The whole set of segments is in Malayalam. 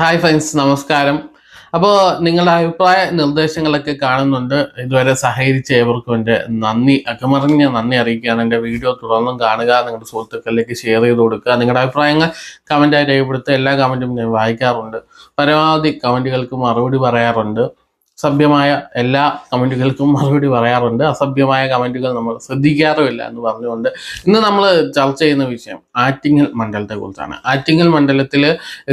ഹായ് ഫ്രണ്ട്സ് നമസ്കാരം. അപ്പോൾ നിങ്ങളുടെ അഭിപ്രായ നിർദ്ദേശങ്ങളൊക്കെ കാണുന്നുണ്ട്. ഇതുവരെ സഹകരിച്ച ഏവർക്കും എന്റെ നന്ദി അക്കമറിഞ്ഞ നന്ദി അറിയിക്കുകയാണ്. എന്റെ വീഡിയോ തുടർന്നും കാണുക നിങ്ങളുടെ സുഹൃത്തുക്കളിലേക്ക് ഷെയർ ചെയ്ത് കൊടുക്കുക. നിങ്ങളുടെ അഭിപ്രായങ്ങൾ കമന്റായി രേഖപ്പെടുത്തുക. എല്ലാ കമന്റും ഞാൻ വായിക്കാറുണ്ട്. പരമാവധി കമന്റുകൾക്ക് മറുപടി പറയാറുണ്ട്. സഭ്യമായ എല്ലാ കമന്റുകൾക്കും മറുപടി പറയാറുണ്ട്. അസഭ്യമായ കമന്റുകൾ നമ്മൾ ശ്രദ്ധിക്കാറുമില്ല എന്ന് പറഞ്ഞുകൊണ്ട് ഇന്ന് നമ്മൾ ചർച്ച ചെയ്യുന്ന വിഷയം ആറ്റിങ്ങൽ മണ്ഡലത്തെ കുറിച്ചാണ്. ആറ്റിങ്ങൽ മണ്ഡലത്തിൽ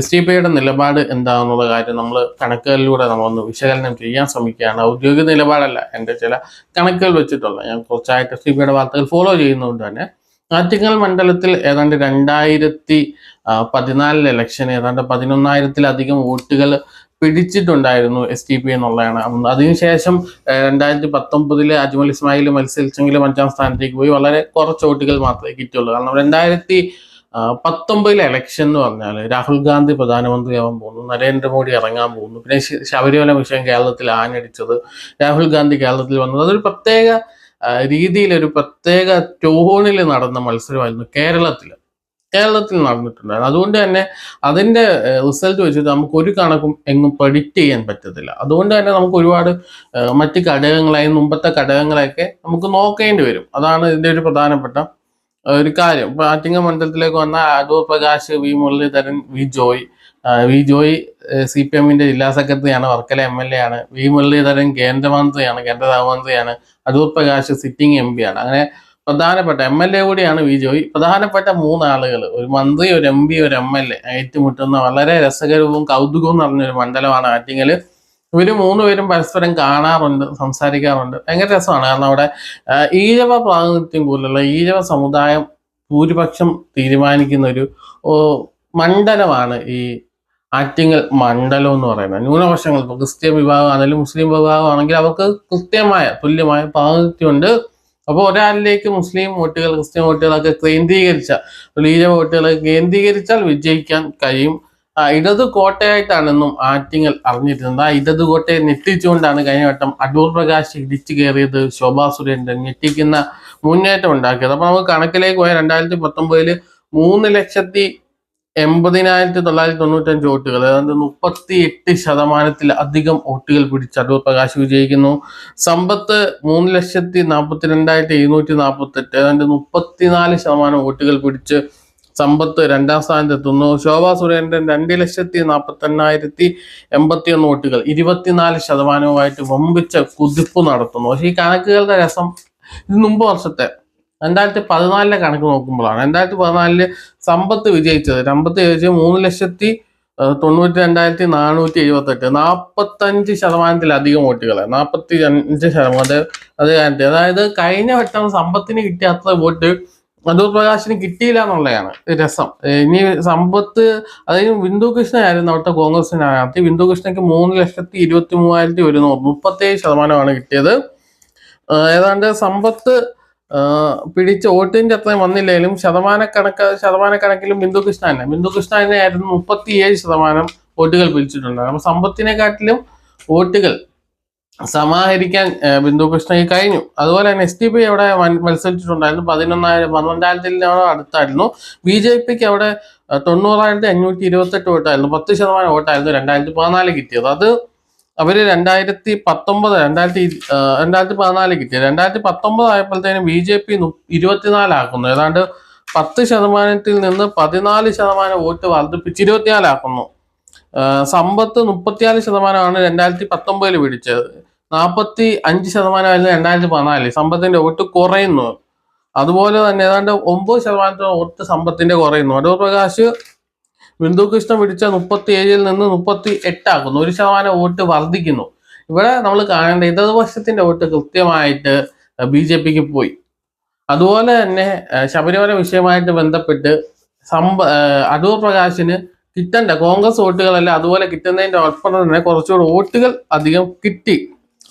എസ് ടി പിയുടെ നിലപാട് എന്താണെന്നുള്ള കാര്യം നമ്മൾ കണക്കുകളിലൂടെ നമ്മളൊന്ന് വിശകലനം ചെയ്യാൻ ശ്രമിക്കുകയാണ്. ഔദ്യോഗിക നിലപാടല്ല എന്റെ ചില കണക്കുകൾ വെച്ചിട്ടുള്ള ഞാൻ കുറച്ചായിട്ട് എസ് ടി പിയുടെ വാർത്തകൾ ഫോളോ ചെയ്യുന്നതുകൊണ്ട് തന്നെ. ആറ്റിങ്ങൽ മണ്ഡലത്തിൽ ഏതാണ്ട് രണ്ടായിരത്തി പതിനാലിലെ ഇലക്ഷൻ ഏതാണ്ട് പതിനൊന്നായിരത്തിലധികം വോട്ടുകൾ പിടിച്ചിട്ടുണ്ടായിരുന്നു എസ് ടി പി എന്നുള്ളതാണ്. അതിനുശേഷം രണ്ടായിരത്തി പത്തൊമ്പതിൽ അജ്മൽ ഇസ്മായിൽ മത്സരിച്ചെങ്കിലും അഞ്ചാം സ്ഥാനത്തേക്ക് പോയി. വളരെ കുറച്ച് വോട്ടുകൾ മാത്രമേ കിട്ടുള്ളൂ കാരണം രണ്ടായിരത്തി പത്തൊമ്പതിലെ ഇലക്ഷൻ എന്ന് പറഞ്ഞാൽ രാഹുൽ ഗാന്ധി പ്രധാനമന്ത്രിയാവാൻ പോകുന്നു നരേന്ദ്രമോദി ഇറങ്ങാൻ പോകുന്നു പിന്നെ ശബരിമല വിഷയം കേരളത്തിൽ ആഞ്ഞടിച്ചത് രാഹുൽ ഗാന്ധി കേരളത്തിൽ വന്നത്. അതൊരു പ്രത്യേക രീതിയിൽ ഒരു പ്രത്യേക ടോണിൽ നടന്ന മത്സരമായിരുന്നു കേരളത്തിൽ കേരളത്തിൽ നടന്നിട്ടുണ്ടായിരുന്നു. അതുകൊണ്ട് തന്നെ അതിന്റെ റിസൾട്ട് വെച്ചിട്ട് നമുക്ക് ഒരു കണക്കും എങ്ങും പ്രഡിക്റ്റ് ചെയ്യാൻ പറ്റത്തില്ല. അതുകൊണ്ട് തന്നെ നമുക്ക് ഒരുപാട് മറ്റ് ഘടകങ്ങളായി മുമ്പത്തെ ഘടകങ്ങളെയൊക്കെ നമുക്ക് നോക്കേണ്ടി വരും. അതാണ് ഇതിന്റെ ഒരു പ്രധാനപ്പെട്ട ഒരു കാര്യം. ഇപ്പൊ ആറ്റിങ്ങ മണ്ഡലത്തിലേക്ക് വന്ന Adoor Prakash V Muraleedharan V Joy V Joy C P എമ്മിന്റെ ജില്ലാ സെക്രട്ടറിയാണ് വർക്കല എം എൽ എ ആണ് വി മുരളീധരൻ കേന്ദ്രമന്ത്രിയാണ് കേന്ദ്ര സഹമന്ത്രിയാണ് Adoor Prakash sitting M P ആണ്. അങ്ങനെ പ്രധാനപ്പെട്ട എം എൽ എ കൂടിയാണ് വി പ്രധാനപ്പെട്ട മൂന്നാളുകൾ ഒരു മന്ത്രി ഒരു എം പി ഒരു എം എൽ എ ഏറ്റുമുട്ടുന്ന വളരെ രസകരവും കൗതുകവും നിറഞ്ഞൊരു മണ്ഡലമാണ് ആറ്റിങ്ങൽ. ഇവർ മൂന്നുപേരും പരസ്പരം കാണാറുണ്ട് സംസാരിക്കാറുണ്ട്. ഭയങ്കര രസമാണ്. കാരണം അവിടെ ഈഴവ പ്രാതിനിധ്യം കൂടുതലുള്ള ഈഴവ സമുദായം ഭൂരിപക്ഷം തീരുമാനിക്കുന്ന ഒരു മണ്ഡലമാണ് ഈ ആറ്റിങ്ങൽ മണ്ഡലം എന്ന് പറയുന്നത്. ന്യൂനപക്ഷങ്ങൾ ഇപ്പോൾ ക്രിസ്ത്യൻ വിഭാഗം ആണെങ്കിലും മുസ്ലിം വിഭാഗം ആണെങ്കിൽ അവർക്ക് കൃത്യമായ തുല്യമായ പ്രാതിനിധ്യമുണ്ട്. അപ്പോൾ ഒരാളിലേക്ക് മുസ്ലിം വോട്ടുകൾ ക്രിസ്ത്യൻ വോട്ടുകളൊക്കെ കേന്ദ്രീകരിച്ച റിലീജ വോട്ടുകൾ കേന്ദ്രീകരിച്ചാൽ വിജയിക്കാൻ കഴിയും. ഇടത് കോട്ടയായിട്ടാണെന്നും ആറ്റിങ്ങൽ അറിഞ്ഞിരുന്നത് ആ ഇടത് കോട്ടയെ ഞെട്ടിച്ചുകൊണ്ടാണ് കഴിഞ്ഞ വട്ടം അടൂർ പ്രകാശ് ഇടിച്ചു കയറിയത് ശോഭാ സുരേന്ദ്രൻ ഞെട്ടിക്കുന്ന മുന്നേറ്റം ഉണ്ടാക്കിയത്. അപ്പൊ നമുക്ക് കണക്കിലേക്ക് പോയ രണ്ടായിരത്തി പത്തൊമ്പതിൽ മൂന്ന് ലക്ഷത്തി എൺപതിനായിരത്തി തൊള്ളായിരത്തി തൊണ്ണൂറ്റഞ്ച് വോട്ടുകൾ അതായത് മുപ്പത്തി എട്ട് ശതമാനത്തിൽ അധികം വോട്ടുകൾ പിടിച്ച് അടൂർ പ്രകാശ് വിജയിക്കുന്നു. സമ്പത്ത് മൂന്ന് ലക്ഷത്തി നാൽപ്പത്തി രണ്ടായിരത്തി എഴുന്നൂറ്റി നാൽപ്പത്തി എട്ട് ഏതാണ്ട് മുപ്പത്തിനാല് ശതമാനം വോട്ടുകൾ പിടിച്ച് സമ്പത്ത് രണ്ടാം സ്ഥാനത്തെത്തുന്നു. ശോഭാ സുരേന്ദ്രൻ രണ്ട് ലക്ഷത്തി നാൽപ്പത്തി എണ്ണായിരത്തി എൺപത്തി ഒന്ന് വോട്ടുകൾ ഇരുപത്തിനാല് ശതമാനവുമായിട്ട് വമ്പിച്ച കുതിപ്പ് നടത്തുന്നു. പക്ഷേ ഈ കണക്കുകളുടെ രസം ഇത് മുമ്പ് വർഷത്തെ രണ്ടായിരത്തി പതിനാലിലെ കണക്ക് നോക്കുമ്പോഴാണ്. രണ്ടായിരത്തി പതിനാലിൽ സമ്പത്ത് വിജയിച്ചത്. സമ്പത്ത് വിജയിച്ച് മൂന്ന് ലക്ഷത്തി തൊണ്ണൂറ്റി രണ്ടായിരത്തി നാനൂറ്റി എഴുപത്തി എട്ട് നാൽപ്പത്തഞ്ച് ശതമാനത്തിലധികം വോട്ടുകൾ നാൽപ്പത്തി അഞ്ച് ശതമാനം. അത് അത് അതായത് കഴിഞ്ഞ വട്ടം സമ്പത്തിന് കിട്ടിയ അത്ര വോട്ട് അടൂർ പ്രകാശിന് കിട്ടിയില്ല എന്നുള്ളതാണ് രസം. ഇനി സമ്പത്ത് അതായത് ബിന്ദു കൃഷ്ണയായിരുന്നു അവിടുത്തെ കോൺഗ്രസിനകത്ത്. ബിന്ദു കൃഷ്ണയ്ക്ക് മൂന്ന് ലക്ഷത്തി ഇരുപത്തി മൂവായിരത്തി ഒരുന്നൂറ് മുപ്പത്തേഴ് ശതമാനമാണ് കിട്ടിയത്. ഏതാണ്ട് സമ്പത്ത് പിടിച്ച വോട്ടിന്റെ അത്രയും വന്നില്ലെങ്കിലും ശതമാനക്കണക്ക് ശതമാനക്കണക്കിലും ബിന്ദു കൃഷ്ണ തന്നെ ബിന്ദു കൃഷ്ണ തന്നെ ആയിരുന്നു മുപ്പത്തിയേഴ് ശതമാനം വോട്ടുകൾ പിടിച്ചിട്ടുണ്ട് അപ്പൊ സമ്പത്തിനെക്കാട്ടിലും വോട്ടുകൾ സമാഹരിക്കാൻ ബിന്ദുകൃഷ്ണയ്ക്ക് ബിന്ദു കൃഷ്ണയ്ക്ക് കഴിഞ്ഞു. അതുപോലെ തന്നെ എസ് ടി പി അവിടെ മത്സരിച്ചിട്ടുണ്ടായിരുന്നു. പതിനൊന്നായിരം പന്ത്രണ്ടായിരത്തിനോട് അടുത്തായിരുന്നു. ബി ജെ പിക്ക് അവിടെ തൊണ്ണൂറായിരത്തി അഞ്ഞൂറ്റി ഇരുപത്തെട്ട് വോട്ടായിരുന്നു. പത്ത് ശതമാനം വോട്ടായിരുന്നു രണ്ടായിരത്തി പതിനാല് കിട്ടിയത്. അത് അവർ രണ്ടായിരത്തി പത്തൊമ്പത് രണ്ടായിരത്തി രണ്ടായിരത്തി പതിനാല് കിട്ടിയത്. രണ്ടായിരത്തി പത്തൊമ്പത് ആയപ്പോഴത്തേനും ബി ജെ പി ഇരുപത്തിനാലാക്കുന്നു. ഏതാണ്ട് പത്ത് ശതമാനത്തിൽ നിന്ന് പതിനാല് ശതമാനം വോട്ട് വർദ്ധിപ്പിച്ച് ഇരുപത്തിനാലാക്കുന്നു. സമ്പത്ത് മുപ്പത്തിനാല് ശതമാനമാണ് രണ്ടായിരത്തി പത്തൊമ്പതിൽ പിടിച്ചത്. നാൽപ്പത്തി അഞ്ച് ശതമാനമായിരുന്നു രണ്ടായിരത്തി പതിനാലിൽ സമ്പത്തിന്റെ വോട്ട് കുറയുന്നു. അതുപോലെ തന്നെ ഏതാണ്ട് ഒമ്പത് ശതമാനത്തോളം വോട്ട് സമ്പത്തിന്റെ കുറയുന്നു. അടൂർ പ്രകാശ് ബിന്ദു കൃഷ്ണ പിടിച്ച മുപ്പത്തി ഏഴിൽ നിന്ന് മുപ്പത്തി എട്ടാക്കുന്നു ഒരു ശതമാനം വോട്ട് വർദ്ധിക്കുന്നു. ഇവിടെ നമ്മൾ കാണേണ്ട ഇടതുപക്ഷത്തിന്റെ വോട്ട് കൃത്യമായിട്ട് ബി ജെ പിക്ക് പോയി. അതുപോലെ തന്നെ ശബരിമല വിഷയമായിട്ട് ബന്ധപ്പെട്ട് സമ്പ അടൂർ പ്രകാശിന് കിട്ടേണ്ട കോൺഗ്രസ് വോട്ടുകളല്ല അതുപോലെ കിട്ടുന്നതിന്റെ ഒപ്പം തന്നെ കുറച്ചുകൂടി വോട്ടുകൾ അധികം കിട്ടി.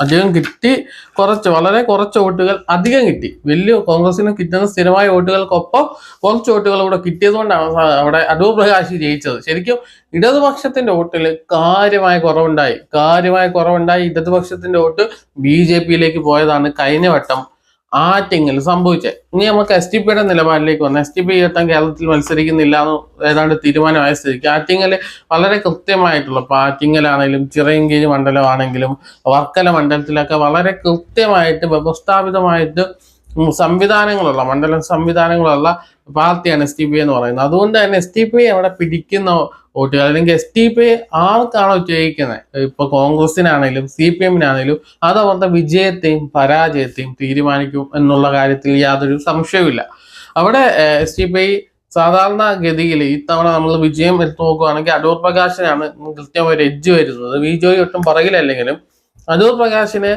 അധികം കിട്ടി കുറച്ച് വളരെ കുറച്ച് വോട്ടുകൾ അധികം കിട്ടി. വലിയ കോൺഗ്രസിന് കിട്ടുന്ന സ്ഥിരമായ വോട്ടുകൾക്കൊപ്പം കുറച്ച് വോട്ടുകൾ കൂടെ കിട്ടിയതുകൊണ്ടാണ് അവിടെ അടൂർ പ്രകാശ് ജയിച്ചത്. ശരിക്കും ഇടതുപക്ഷത്തിന്റെ വോട്ടിൽ കാര്യമായ കുറവുണ്ടായി. കാര്യമായ കുറവുണ്ടായി ഇടതുപക്ഷത്തിന്റെ വോട്ട് ബി പോയതാണ് കഴിഞ്ഞ വട്ടം. ആറ്റിങ്ങിൽ സംഭവിച്ചത് ഇനി നമുക്ക് എസ് ടി പിയുടെ നിലപാടിലേക്ക് വന്നു. എസ് ടി പി എത്താൻ കേരളത്തിൽ മത്സരിക്കുന്നില്ല എന്ന് ഏതാണ്ട് തീരുമാനമായ സ്ഥിതിക്ക് ആറ്റിങ്ങൽ വളരെ കൃത്യമായിട്ടുള്ള ഇപ്പോൾ ആറ്റിങ്ങലാണെങ്കിലും ചിറയങ്കേരി മണ്ഡലമാണെങ്കിലും വർക്കല മണ്ഡലത്തിലൊക്കെ വളരെ കൃത്യമായിട്ട് വ്യവസ്ഥാപിതമായിട്ട് സംവിധാനങ്ങളുള്ള മണ്ഡലം സംവിധാനങ്ങളുള്ള പാർട്ടിയാണ് എസ് ടി പി എന്ന് പറയുന്നത്. അതുകൊണ്ട് തന്നെ എസ് ടി പി അവിടെ പിടിക്കുന്ന വോട്ടുകൾ അല്ലെങ്കിൽ എസ് ടി പി ആർക്കാണോ ജയിക്കുന്നത് ഇപ്പൊ കോൺഗ്രസിനാണെങ്കിലും സി പി എമ്മിനാണെങ്കിലും അത് അവരുടെ വിജയത്തെയും പരാജയത്തെയും തീരുമാനിക്കും എന്നുള്ള കാര്യത്തിൽ യാതൊരു സംശയവുമില്ല. അവിടെ എസ് ടി പി സാധാരണ ഗതിയിൽ ഇത്തവണ നമ്മൾ വിജയം എടുത്തു നോക്കുകയാണെങ്കിൽ അടൂർ പ്രകാശനാണ് കൃത്യമായി ഒരു എജ്ജ് വരുന്നത് വിജയ് ഒട്ടും പറയിലല്ലെങ്കിലും അടൂർ പ്രകാശിന്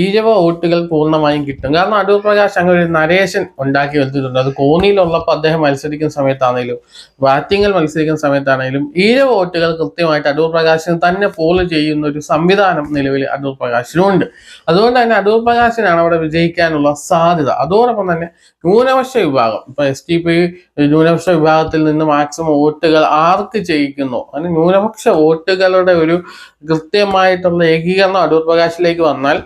ഈഴവ വോട്ടുകൾ പൂർണമായും കിട്ടും. കാരണം അടൂർ പ്രകാശ് അങ്ങനെ ഒരു നരേഷൻ ഉണ്ടാക്കി വെച്ചിട്ടുണ്ട് അത് കോന്നിയിലുള്ളപ്പോൾ അദ്ദേഹം മത്സരിക്കുന്ന സമയത്താണെങ്കിലും ബാറ്റിങ്ങിൽ മത്സരിക്കുന്ന സമയത്താണെങ്കിലും ഈഴവ വോട്ടുകൾ കൃത്യമായിട്ട് അടൂർ പ്രകാശിന് തന്നെ ഫോളോ ചെയ്യുന്ന ഒരു സംവിധാനം നിലവിൽ അടൂർ പ്രകാശിനുണ്ട്. അതുകൊണ്ട് തന്നെ അടൂർ പ്രകാശിനാണ് അവിടെ വിജയിക്കാനുള്ള സാധ്യത. അതോടൊപ്പം തന്നെ ന്യൂനപക്ഷ വിഭാഗം. ഇപ്പൊ എസ് ടി പി ന്യൂനപക്ഷ വിഭാഗത്തിൽ നിന്ന് മാക്സിമം വോട്ടുകൾ ആർക്ക് ചെയ്യിക്കുന്നു അങ്ങനെ ന്യൂനപക്ഷ വോട്ടുകളുടെ ഒരു കൃത്യമായിട്ടുള്ള ഏകീകരണം അടൂർ പ്രകാശിലേക്ക് വന്നാൽ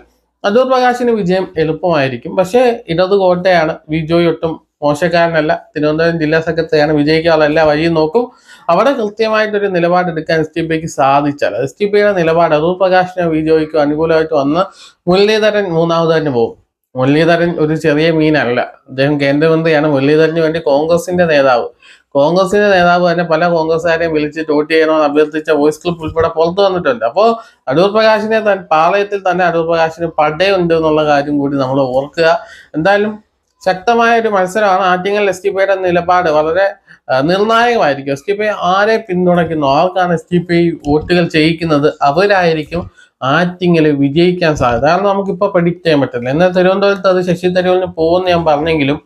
അടൂർ പ്രകാശിന് വിജയം എളുപ്പമായിരിക്കും. പക്ഷേ ഇടത് കോട്ടയാണ് വിജോയ് ഒട്ടും മോശക്കാരനല്ല തിരുവനന്തപുരം ജില്ലാ സെക്രട്ടറിയാണ് വിജയിക്കാനുള്ള എല്ലാ വഴിയും നോക്കും. അവിടെ കൃത്യമായിട്ടൊരു നിലപാടെടുക്കാൻ എസ് ടി പിക്ക് സാധിച്ചാൽ എസ് ടി പിയുടെ നിലപാട് അടൂർ പ്രകാശിനെ വിജയിക്കും അനുകൂലമായിട്ട് വന്ന് മുരളീധരൻ മൂന്നാമത് തന്നെ പോകും. മുരളീധരൻ ഒരു ചെറിയ മീനല്ല. അദ്ദേഹം കേന്ദ്രമന്ത്രിയാണ്. മുരളീധരന് വേണ്ടി കോൺഗ്രസിന്റെ നേതാവ് കോൺഗ്രസിന്റെ നേതാവ് തന്നെ പല കോൺഗ്രസ്സുകാരെയും വിളിച്ച് ചോട്ട് ചെയ്യണമെന്ന് അഭ്യർത്ഥിച്ച വോയിസ് ക്ലിപ്പ് ഉൾപ്പെടെ പുറത്തു വന്നിട്ടുണ്ട്. അപ്പോൾ അടൂർ പ്രകാശിനെ തൻ പാളയത്തിൽ തന്നെ അടൂർ പ്രകാശിന് പടയുണ്ട് എന്നുള്ള കാര്യം കൂടി നമ്മൾ ഓർക്കുക. എന്തായാലും ശക്തമായ ഒരു മത്സരമാണ് ആറ്റിങ്ങൽ എസ് ടി പിയുടെ നിലപാട്. വളരെ നിർണായകമായിരിക്കും. എസ് ടി പി ആരെ പിന്തുണയ്ക്കുന്നു? ആർക്കാണ് എസ് ടി പി വോട്ടുകൾ ചെയ്യിക്കുന്നത്? അവരായിരിക്കും ആറ്റിങ്ങൽ വിജയിക്കാൻ സാധ്യത. കാരണം നമുക്കിപ്പോൾ പ്രഡിക്റ്റ് ചെയ്യാൻ പറ്റില്ല എന്നാൽ തിരുവനന്തപുരത്ത് അത് ശശി തരൂരിന് പോകുമെന്ന് ഞാൻ പറഞ്ഞെങ്കിലും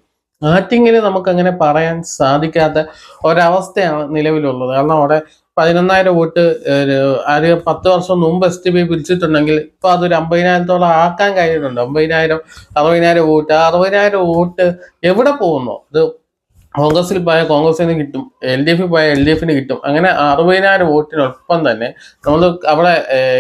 ആറ്റിങ്ങിൽ നമുക്കങ്ങനെ പറയാൻ സാധിക്കാത്ത ഒരവസ്ഥയാണ് നിലവിലുള്ളത്. കാരണം അവിടെ പതിനൊന്നായിരം വോട്ട് ഒരു പത്ത് വർഷം മുമ്പ് എസ് ടി പി പിരിച്ചിട്ടുണ്ടെങ്കിൽ ഇപ്പൊ അതൊരു അമ്പതിനായിരത്തോളം ആക്കാൻ കഴിഞ്ഞിട്ടുണ്ട്. അമ്പതിനായിരം അറുപതിനായിരം വോട്ട്. അറുപതിനായിരം വോട്ട് എവിടെ പോകുന്നു? ഇത് കോൺഗ്രസിൽ പോയാൽ കോൺഗ്രസിന് കിട്ടും എൽ ഡി എഫിൽ പോയാൽ എൽ ഡി എഫിന് കിട്ടും. അങ്ങനെ അറുപതിനായിരം വോട്ടിനൊപ്പം തന്നെ നമ്മൾ അവിടെ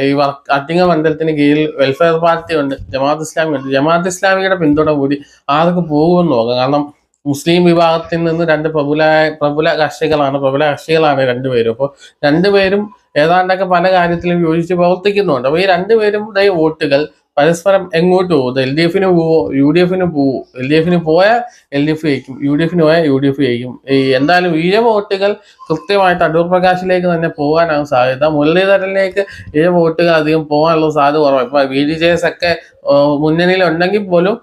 ഈ വർക്ക് അറ്റിങ്ങ മണ്ഡലത്തിന് കീഴിൽ വെൽഫെയർ പാർട്ടി ഉണ്ട് ജമാഅത്ത് ഇസ്ലാമി ഉണ്ട്. ജമാഅത്ത് ഇസ്ലാമിയുടെ പിന്തുണ കൂടി ആർക്ക് പോകുമെന്ന് നോക്കാം. കാരണം മുസ്ലിം വിഭാഗത്തിൽ നിന്ന് രണ്ട് പ്രബുല പ്രബുല കക്ഷികളാണ് പ്രബുല കക്ഷികളാണ് രണ്ടുപേരും. അപ്പോൾ രണ്ടുപേരും ഏതാണ്ടൊക്കെ പല കാര്യത്തിലും യോജിച്ച് പ്രവർത്തിക്കുന്നുണ്ട്. അപ്പോൾ ഈ രണ്ടുപേരും വോട്ടുകൾ പരസ്പരം എങ്ങോട്ട് പോകും? എൽ ഡി എഫിന് പോവോ? യു ഡി എഫിന് പോവോ? എൽ ഡി എഫിന് പോയാൽ എൽ ഡി എഫ് ജയിക്കും. യു ഡി എഫിന് പോയാൽ യു ഡി എഫ് ജയിക്കും. എന്തായാലും ഈഴ വോട്ടുകൾ കൃത്യമായിട്ട് അടൂർ പ്രകാശിലേക്ക് തന്നെ പോകാനാണ് സാധ്യത. മുരളീധരനിലേക്ക് ഈ വോട്ടുകൾ അധികം പോകാനുള്ള സാധ്യത കുറവാണ്. ഇപ്പൊ ബി ഡി ജെ എസ് ഒക്കെ മുന്നണിയിൽ ഉണ്ടെങ്കിൽ പോലും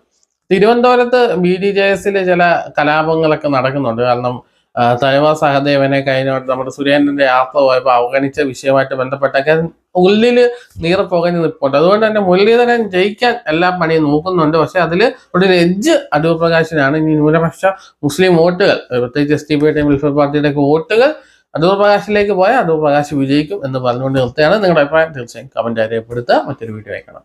തിരുവനന്തപുരത്ത് ബി ഡി ജെ എസിൽ ചില കലാപങ്ങളൊക്കെ നടക്കുന്നുണ്ട്. കാരണം തലവാ സഹദേവനെ കഴിഞ്ഞ നമ്മുടെ സുരേന്ദ്രന്റെ യാത്ര പോയപ്പോൾ അവഗണിച്ച വിഷയമായിട്ട് ബന്ധപ്പെട്ടൊക്കെ ഉള്ളിൽ നീറ പുകഞ്ഞ് നിൽപ്പുണ്ട് അതുകൊണ്ട് തന്നെ മുരളീധരൻ ജയിക്കാൻ എല്ലാ പണിയും നോക്കുന്നുണ്ട്. പക്ഷെ അതിൽ ഒരു എഡ്ജ് അടൂർ പ്രകാശിനാണ് ഇനി ന്യൂനപക്ഷ മുസ്ലിം വോട്ടുകൾ പ്രത്യേകിച്ച് S T P time welfare പാർട്ടിയുടെ ഒക്കെ വോട്ടുകൾ അടൂർ പ്രകാശിലേക്ക് പോയാൽ അടൂർ പ്രകാശ് വിജയിക്കും എന്ന് പറഞ്ഞുകൊണ്ട് നിർത്തുകയാണ്. നിങ്ങളുടെ അഭിപ്രായം തീർച്ചയായും കമന്റ് രേഖപ്പെടുത്തുക. മറ്റൊരു വീഡിയോ അയക്കണം